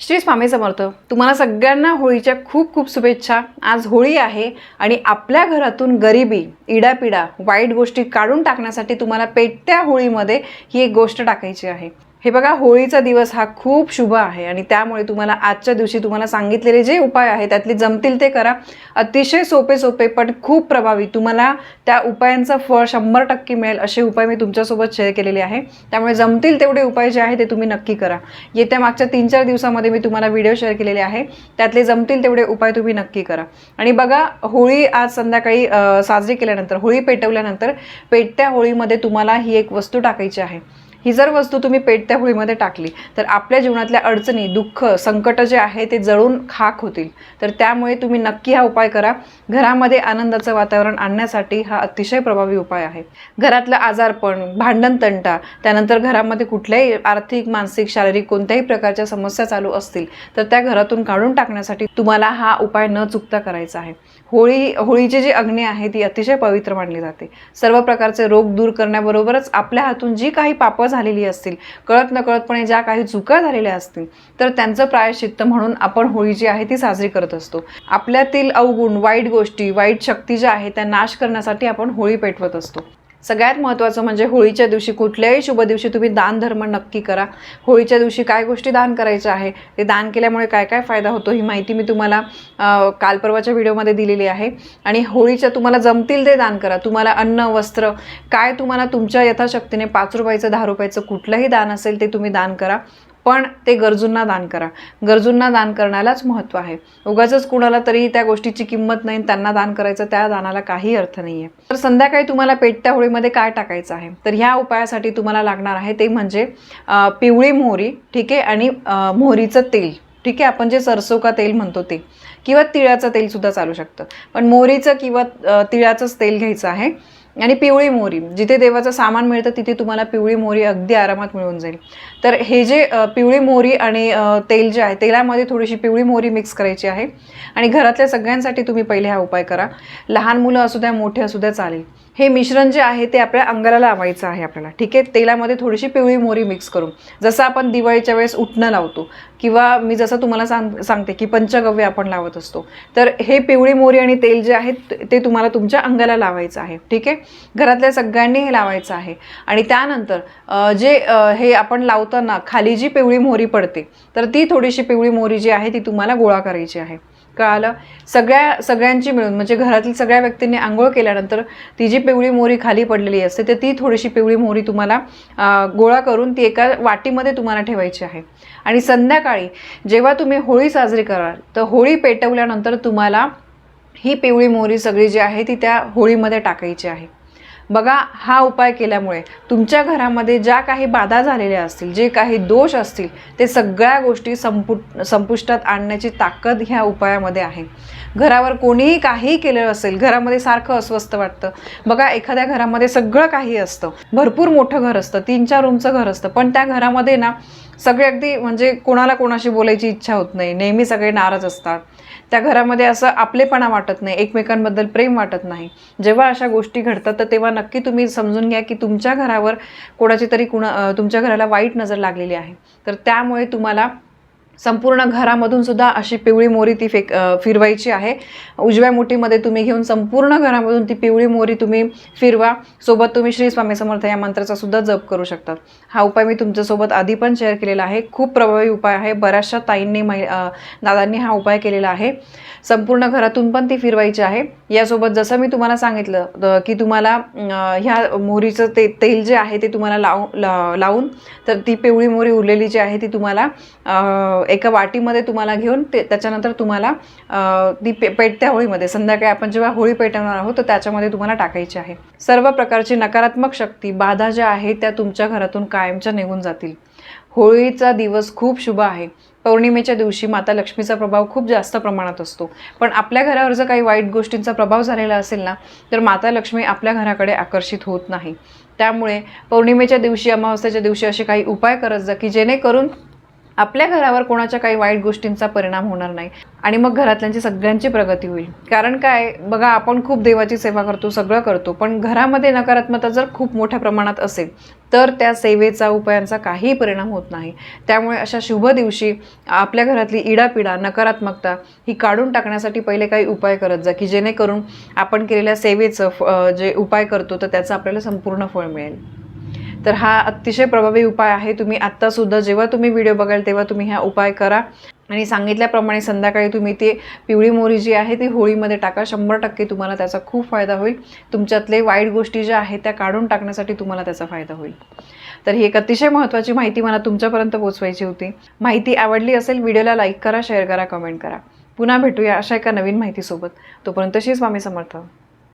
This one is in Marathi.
श्री स्वामी समर्थ तुम्हाला सगळ्यांना होळीच्या खूप खूप शुभेच्छा. आज होळी आहे आणि आपल्या घरातून गरिबी इडापिडा वाईट गोष्टी काढून टाकण्यासाठी तुम्हाला पेटत्या होळीमध्ये ही एक गोष्ट टाकायची आहे. हे बघा होळीचा दिवस हा खूप शुभ आहे आणि त्यामुळे तुम्हाला आजच्या दिवशी तुम्हाला सांगितलेले जे उपाय आहे त्यातले जमतील ते करा. अतिशय सोपे सोपे पण खूप प्रभावी तुम्हाला त्या उपायांचं फळ शंभर टक्के मिळेल असे उपाय मी तुमच्यासोबत शेअर केलेले आहे. त्यामुळे जमतील तेवढे उपाय जे आहे ते तुम्ही नक्की करा. येत्या मागच्या तीन चार दिवसामध्ये मी तुम्हाला व्हिडिओ शेअर केलेले आहे. त्यातले जमतील तेवढे उपाय तुम्ही नक्की करा. आणि बघा होळी आज संध्याकाळी साजरी केल्यानंतर होळी पेटवल्यानंतर पेटत्या होळीमध्ये तुम्हाला ही एक वस्तू टाकायची आहे. ही जर वस्तू तुम्ही पेटत्या होळीमध्ये टाकली तर आपल्या जीवनातल्या अडचणी दुःख संकट जे आहे ते जळून खाक होतील. तर त्यामुळे तुम्ही नक्की हा उपाय करा. घरामध्ये आनंदाचं वातावरण आणण्यासाठी हा अतिशय प्रभावी उपाय आहे. घरातलं आजारपण भांडण तंटा त्यानंतर घरामध्ये कुठल्याही आर्थिक मानसिक शारीरिक कोणत्याही प्रकारच्या समस्या चालू असतील तर त्या घरातून काढून टाकण्यासाठी तुम्हाला हा उपाय न चुकता करायचा आहे. होळी होळीची जी अग्नी आहे ती अतिशय पवित्र मानली जाते. सर्व प्रकारचे रोग दूर करण्याबरोबरच आपल्या हातून जी काही पापं झालेली असतील कळत नकळतपणे ज्या काही चुका झालेल्या असतील तर त्यांचं प्रायश्चित्त म्हणून आपण होळी जी आहे ती साजरी करत असतो. आपल्यातील अवगुण वाईट गोष्टी वाईट शक्ती ज्या आहेत त्या नाश करण्यासाठी आपण होळी पेटवत असतो. सगळ्यात महत्त्वाचं म्हणजे होळीच्या दिवशी कुठल्याही शुभ दिवशी तुम्ही दान धर्म नक्की करा. होळीच्या दिवशी काय गोष्टी दान करायच्या आहे? ते दान केल्यामुळे काय काय फायदा होतो ही माहिती मी तुम्हाला काल परवाच्या व्हिडिओमध्ये दिलेली आहे. आणि होळीच्या तुम्हाला जमतील ते दान करा. तुम्हाला अन्न वस्त्र काय तुम्हाला तुमच्या यथाशक्तीने पाच रुपयाचं दहा रुपयाचं कुठलंही दान असेल ते तुम्ही दान करा. पण ते गरजूंना दान करा. गरजूंना दान करण्यालाच महत्त्व आहे. उगाच कुणाला तरी त्या गोष्टीची किंमत नाही त्यांना दान करायचं त्या दानाला काही अर्थ नाही आहे तर संध्याकाळी तुम्हाला पेटत्या होळीमध्ये काय टाकायचं आहे? तर ह्या उपायासाठी तुम्हाला लागणार आहे ते म्हणजे पिवळी मोहरी ठीक आहे? आणि मोहरीचं तेल. ठीक आहे? आपण जे सरसो का तेल म्हणतो ते. किंवा तिळाचं तेल सुद्धा चालू शकतं. पण मोहरीचं किंवा तिळाचंच तेल घ्यायचं आहे. आणि पिवळी मोहरी जिथे देवाचं सामान मिळतं तिथे तुम्हाला पिवळी मोहरी अगदी आरामात मिळून जाईल. तर हे जे पिवळी मोहरी आणि तेल जे आहे तेलामध्ये थोडीशी पिवळी मोहरी मिक्स करायची आहे. आणि घरातल्या सगळ्यांसाठी तुम्ही पहिले हा उपाय करा. लहान मुलं असू द्या मोठे असू द्या चालेल. हे मिश्रण जे आहे ते आपल्या अंगाला लावायचं आहे आपल्याला ठीक आहे? तेलामध्ये थोडीशी पिवळी मोरी मिक्स करून. जसं आपण दिवाळीच्या वेळेस उठणं लावतो किंवा मी जसं तुम्हाला सांग सांगते की पंचगव्य आपण लावत असतो तर हे पिवळी मोरी आणि तेल जे आहे ते तुम्हाला तुमच्या अंगाला लावायचं आहे ठीक आहे? घरातल्या सगळ्यांनी हे लावायचं आहे. आणि त्यानंतर जे हे आपण लावताना खाली जी पिवळी मोहरी पडते तर ती थोडीशी पिवळी मोहरी जी आहे ती तुम्हाला गोळा करायची आहे. कळालं सगळ्या सगळ्यांची मिळून म्हणजे घरातील सगळ्या व्यक्तींनी आंघोळ केल्यानंतर ती जी पिवळी मोहरी खाली पडलेली असते तर ती थोडीशी पिवळी मोहरी तुम्हाला गोळा करून ती एका वाटीमध्ये तुम्हाला ठेवायची आहे. आणि संध्याकाळी जेव्हा तुम्ही होळी साजरी कराल तर होळी पेटवल्यानंतर तुम्हाला ही पिवळी मोहरी सगळी जी आहे ती त्या होळीमध्ये टाकायची आहे. बघा हा उपाय केल्यामुळे तुमच्या घरामध्ये ज्या काही बाधा झालेल्या असतील जे काही दोष असतील ते सगळ्या गोष्टी संपु संपुष्टात आणण्याची ताकद ह्या उपायामध्ये आहे. घरावर कोणीही काहीही केलेलं असेल घरामध्ये सारखं अस्वस्थ वाटतं. बघा एखाद्या घरामध्ये सगळं काही असतं. भरपूर मोठं घर असतं तीन चार रूमचं घर असतं. पण त्या घरामध्ये ना सगळे अगदी म्हणजे कोणाला कोणाशी बोलायची इच्छा होत नाही. नेहमी सगळे नाराज असतात. त्या घरामध्ये असं आपलेपणा वाटत नाही. एकमेकांबद्दल प्रेम वाटत नाही. जेव्हा अशा गोष्टी घडतात तर तेव्हा नक्की तुम्ही समजून घ्या की तुमच्या घरावर कोणाची तरी कुणा तुमच्या घराला वाईट नजर लागलेली आहे. तर त्यामुळे तुम्हाला संपूर्ण घरामधून सुद्धा अशी पिवळी मोरी ती फेक फिरवायची आहे. उजव्या मुठीमध्ये तुम्ही घेऊन संपूर्ण घरामधून ती पिवळी मोरी तुम्ही फिरवा. सोबत तुम्ही श्री स्वामी समर्थ या मंत्राचा सुद्धा जप करू शकतात हा उपाय मी तुमच्यासोबत आधी पण शेअर केलेला आहे. खूप प्रभावी उपाय आहे. बऱ्याचशा ताईंनी मै दादांनी हा उपाय केलेला आहे. संपूर्ण घरातून पण ती फिरवायची आहे. यासोबत जसं मी तुम्हाला सांगितलं की तुम्हाला ह्या मोहरीचं ते तेल जे आहे ते तुम्हाला लावू ला- लावून तर ती पिवळी मोहरी उरलेली जी आहे ती तुम्हाला एका वाटीमध्ये तुम्हाला घेऊन ते त्याच्यानंतर तुम्हाला ती पे पेटत्या होळीमध्ये संध्याकाळी आपण जेव्हा होळी पेटवणार आहोत तर त्याच्यामध्ये तुम्हाला टाकायची आहे. सर्व प्रकारची नकारात्मक शक्ती बाधा ज्या आहेत त्या तुमच्या घरातून कायमच्या निघून जातील. होळीचा दिवस खूप शुभ आहे. पौर्णिमेच्या दिवशी माता लक्ष्मीचा प्रभाव खूप जास्त प्रमाणात असतो. पण आपल्या घरावर जर काही वाईट गोष्टींचा प्रभाव झालेला असेल ना तर माता लक्ष्मी आपल्या घराकडे आकर्षित होत नाही. त्यामुळे पौर्णिमेच्या दिवशी अमावस्येच्या दिवशी असे काही उपाय करत जा की जेणेकरून आपल्या घरावर कोणाच्या काही वाईट गोष्टींचा परिणाम होणार नाही. आणि मग घरातल्यांची सगळ्यांची प्रगती होईल. कारण काय बघा आपण खूप देवाची सेवा करतो सगळं करतो पण घरामध्ये नकारात्मकता जर खूप मोठ्या प्रमाणात असेल तर त्या सेवेचा उपायांचा काहीही परिणाम होत नाही. त्यामुळे अशा शुभ दिवशी आपल्या घरातली इडापिडा नकारात्मकता ही काढून टाकण्यासाठी पहिले काही उपाय करत जा की जेणेकरून आपण केलेल्या सेवेचं फ- जे उपाय करतो तर त्याचं आपल्याला संपूर्ण फळ मिळेल. तर हा अतिशय प्रभावी उपाय आहे. तुम्ही आत्तासुद्धा जेव्हा तुम्ही व्हिडिओ बघाल तेव्हा तुम्ही हा उपाय करा. आणि सांगितल्याप्रमाणे संध्याकाळी तुम्ही ती पिवळी मोहरी जी आहे ती होळीमध्ये टाका. शंभर टक्के तुम्हाला त्याचा खूप फायदा होईल. तुमच्यातले वाईट गोष्टी ज्या आहेत त्या काढून टाकण्यासाठी तुम्हाला त्याचा फायदा होईल. तर ही एक अतिशय महत्त्वाची माहिती मला तुमच्यापर्यंत पोचवायची होती. माहिती आवडली असेल व्हिडिओला लाईक करा शेअर करा कमेंट करा. पुन्हा भेटूया अशा एका नवीन माहितीसोबत. तोपर्यंत श्री स्वामी समर्थ.